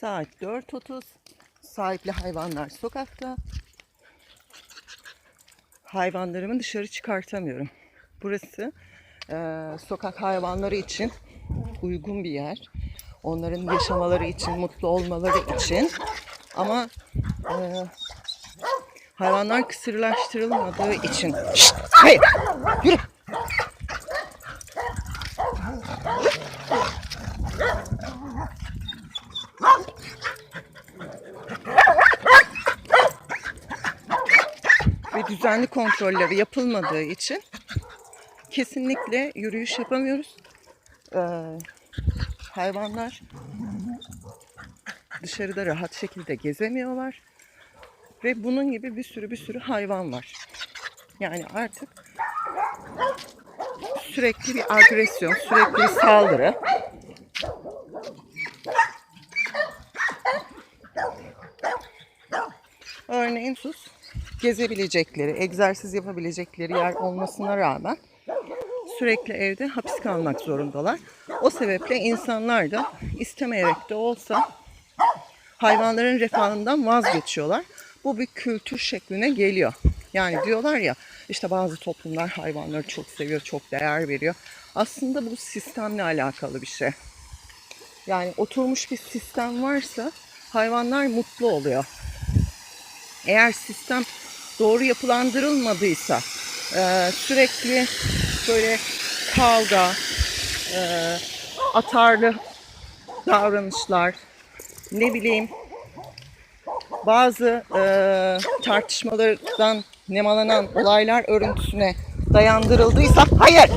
Saat 4.30. Sahipli hayvanlar sokakta. Hayvanlarımı dışarı çıkartamıyorum. Burası eee, sokak hayvanları için uygun bir yer. Onların yaşamaları için, mutlu olmaları için. Ama eee, hayvanlar kısırlaştırılmadığı için. Şşt, hayır, yürü. Ve düzenli kontrolleri yapılmadığı için kesinlikle yürüyüş yapamıyoruz. Ee, hayvanlar dışarıda rahat şekilde gezemiyorlar ve bunun gibi bir sürü bir sürü hayvan var. Yani artık sürekli bir agresyon, sürekli bir saldırı. Örneğin sus gezebilecekleri, egzersiz yapabilecekleri yer olmasına rağmen sürekli evde hapis kalmak zorundalar. O sebeple insanlar da istemeyerek de olsa hayvanların refahından vazgeçiyorlar. Bu bir kültür şekline geliyor. Yani diyorlar ya işte bazı toplumlar hayvanları çok seviyor, çok değer veriyor. Aslında bu sistemle alakalı bir şey. Yani oturmuş bir sistem varsa hayvanlar mutlu oluyor. Eğer sistem doğru yapılandırılmadıysa e, sürekli böyle kavga, e, atarlı davranışlar, ne bileyim bazı e, tartışmalardan nemalanan olaylar örüntüsüne dayandırıldıysa hayır.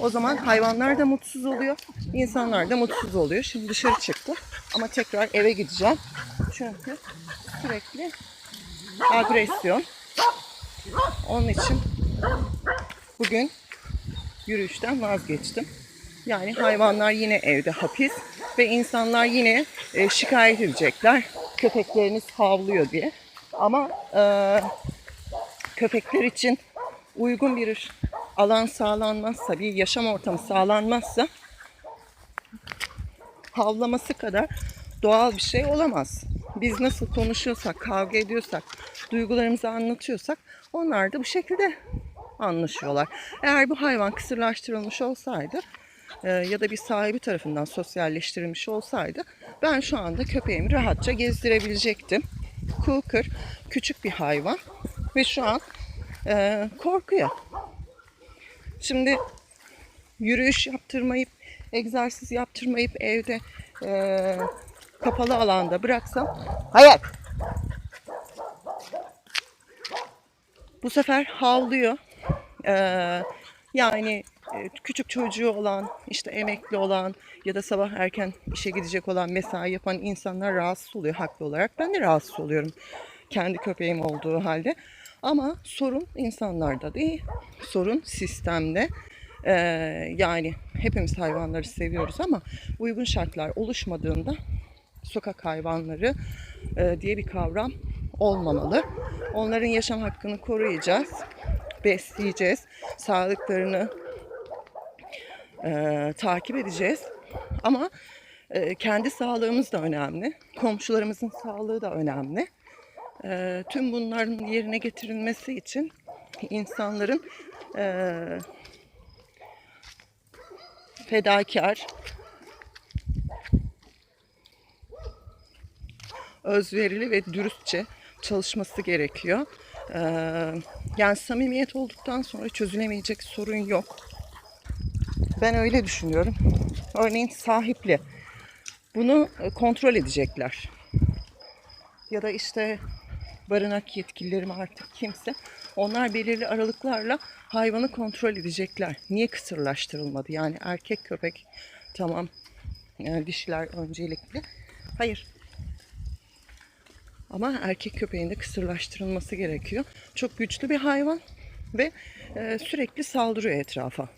O zaman hayvanlar da mutsuz oluyor, insanlar da mutsuz oluyor. Şimdi dışarı çıktım ama tekrar eve gideceğim. Çünkü sürekli agresyon. Onun için bugün yürüyüşten vazgeçtim. Yani hayvanlar yine evde hapis ve insanlar yine e, şikayet edecekler. Köpekleriniz havlıyor diye. Ama e, köpekler için uygun bir alan sağlanmazsa, bir yaşam ortamı sağlanmazsa havlaması kadar doğal bir şey olamaz. Biz nasıl konuşuyorsak, kavga ediyorsak, duygularımızı anlatıyorsak onlar da bu şekilde anlaşıyorlar. Eğer bu hayvan kısırlaştırılmış olsaydı e, ya da bir sahibi tarafından sosyalleştirilmiş olsaydı ben şu anda köpeğimi rahatça gezdirebilecektim. Cooker küçük bir hayvan ve şu an e, korkuyor. Şimdi yürüyüş yaptırmayıp, egzersiz yaptırmayıp evde e, kapalı alanda bıraksam hayır. Bu sefer havlıyor. Ee, yani e, küçük çocuğu olan, işte emekli olan ya da sabah erken işe gidecek olan, mesai yapan insanlar rahatsız oluyor haklı olarak. Ben de rahatsız oluyorum kendi köpeğim olduğu halde. Ama sorun insanlarda değil, sorun sistemde. Ee, yani hepimiz hayvanları seviyoruz ama uygun şartlar oluşmadığında sokak hayvanları e, diye bir kavram olmamalı. Onların yaşam hakkını koruyacağız, besleyeceğiz, sağlıklarını e, takip edeceğiz. Ama e, kendi sağlığımız da önemli, komşularımızın sağlığı da önemli. E, tüm bunların yerine getirilmesi için insanların e, fedakar, özverili ve dürüstçe çalışması gerekiyor. Ee, yani samimiyet olduktan sonra çözülemeyecek sorun yok. Ben öyle düşünüyorum. Örneğin sahipli. Bunu e, kontrol edecekler. Ya da işte barınak yetkilileri mi artık kimse. Onlar belirli aralıklarla hayvanı kontrol edecekler. Niye kısırlaştırılmadı? Yani erkek köpek tamam yani dişiler öncelikli. Hayır ama erkek köpeğin de kısırlaştırılması gerekiyor. Çok güçlü bir hayvan ve e, sürekli saldırıyor etrafa.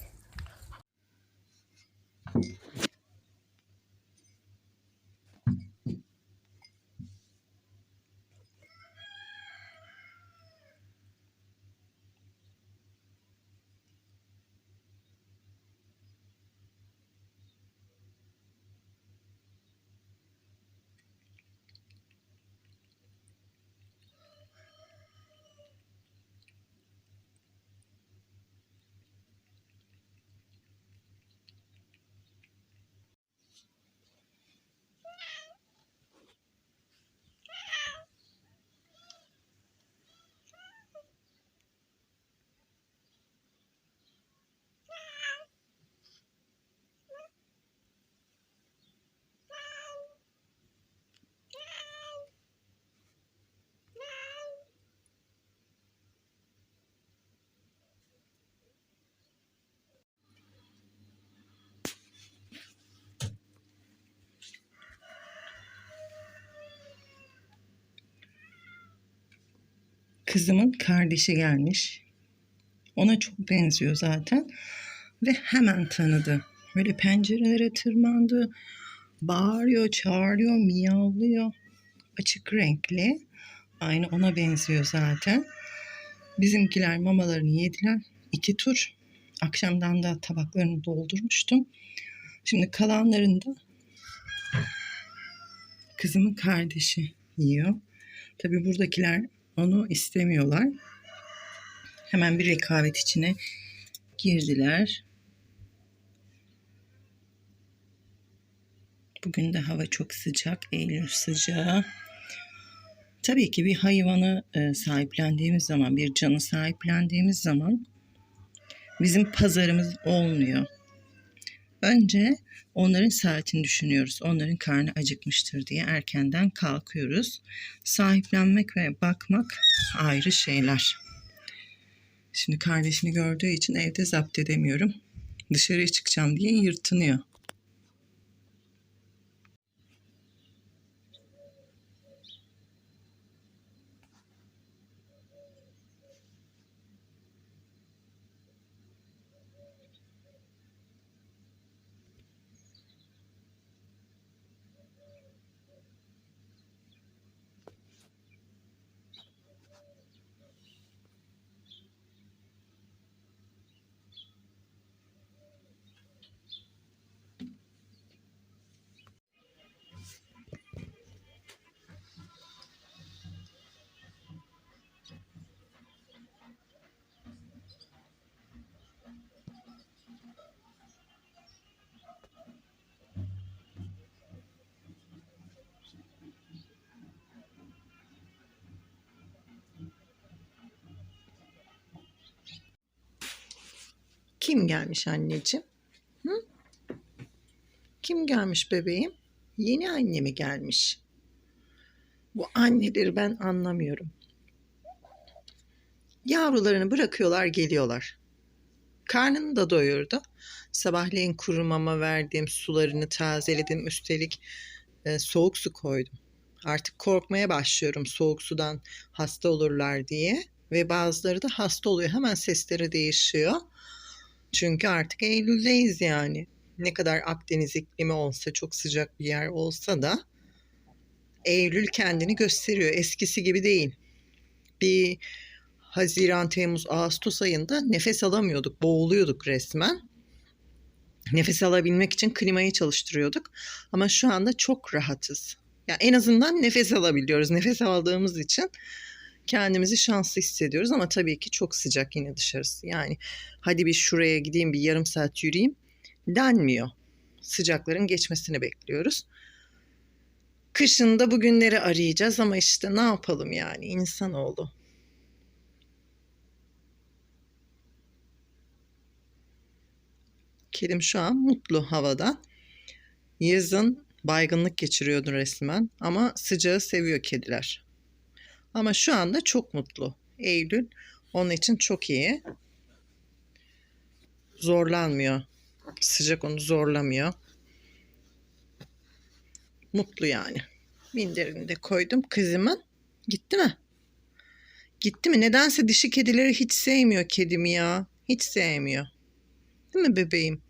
Kızımın kardeşi gelmiş. Ona çok benziyor zaten. Ve hemen tanıdı. Böyle pencerelere tırmandı. Bağırıyor, çağırıyor, miyavlıyor. Açık renkli. Aynı ona benziyor zaten. Bizimkiler mamalarını yediler. İki tur. Akşamdan da tabaklarını doldurmuştum. Şimdi kalanlarını da kızımın kardeşi yiyor. Tabii buradakiler onu istemiyorlar. Hemen bir rekabet içine girdiler. Bugün de hava çok sıcak, Eylül sıcağı. Tabii ki bir hayvanı e, sahiplendiğimiz zaman, bir canı sahiplendiğimiz zaman bizim pazarımız olmuyor. Önce onların saatini düşünüyoruz. Onların karnı acıkmıştır diye erkenden kalkıyoruz. Sahiplenmek ve bakmak ayrı şeyler. Şimdi kardeşini gördüğü için evde zapt edemiyorum. Dışarıya çıkacağım diye yırtınıyor. Kim gelmiş anneciğim? Hı? Kim gelmiş bebeğim? Yeni anne mi gelmiş? Bu anneleri ben anlamıyorum. Yavrularını bırakıyorlar geliyorlar. Karnını da doyurdu. Sabahleyin kuru mama verdim, sularını tazeledim. Üstelik e, soğuk su koydum. Artık korkmaya başlıyorum soğuk sudan hasta olurlar diye. Ve bazıları da hasta oluyor. Hemen sesleri değişiyor. Çünkü artık Eylül'deyiz yani. Ne kadar Akdeniz iklimi olsa, çok sıcak bir yer olsa da Eylül kendini gösteriyor. Eskisi gibi değil. Bir Haziran, Temmuz, Ağustos ayında nefes alamıyorduk, boğuluyorduk resmen. Nefes alabilmek için klimayı çalıştırıyorduk. Ama şu anda çok rahatız. Ya en azından nefes alabiliyoruz. Nefes aldığımız için kendimizi şanslı hissediyoruz ama tabii ki çok sıcak yine dışarısı. Yani hadi bir şuraya gideyim bir yarım saat yürüyeyim denmiyor. Sıcakların geçmesini bekliyoruz. Kışın da bugünleri arayacağız ama işte ne yapalım yani insanoğlu. Kedim şu an mutlu havada. Yazın baygınlık geçiriyordu resmen ama sıcağı seviyor kediler. Ama şu anda çok mutlu. Eylül onun için çok iyi. Zorlanmıyor. Sıcak onu zorlamıyor. Mutlu yani. Minderini de koydum kızımın. Gitti mi? Gitti mi? Nedense dişi kedileri hiç sevmiyor kedimi ya. Hiç sevmiyor. Değil mi bebeğim?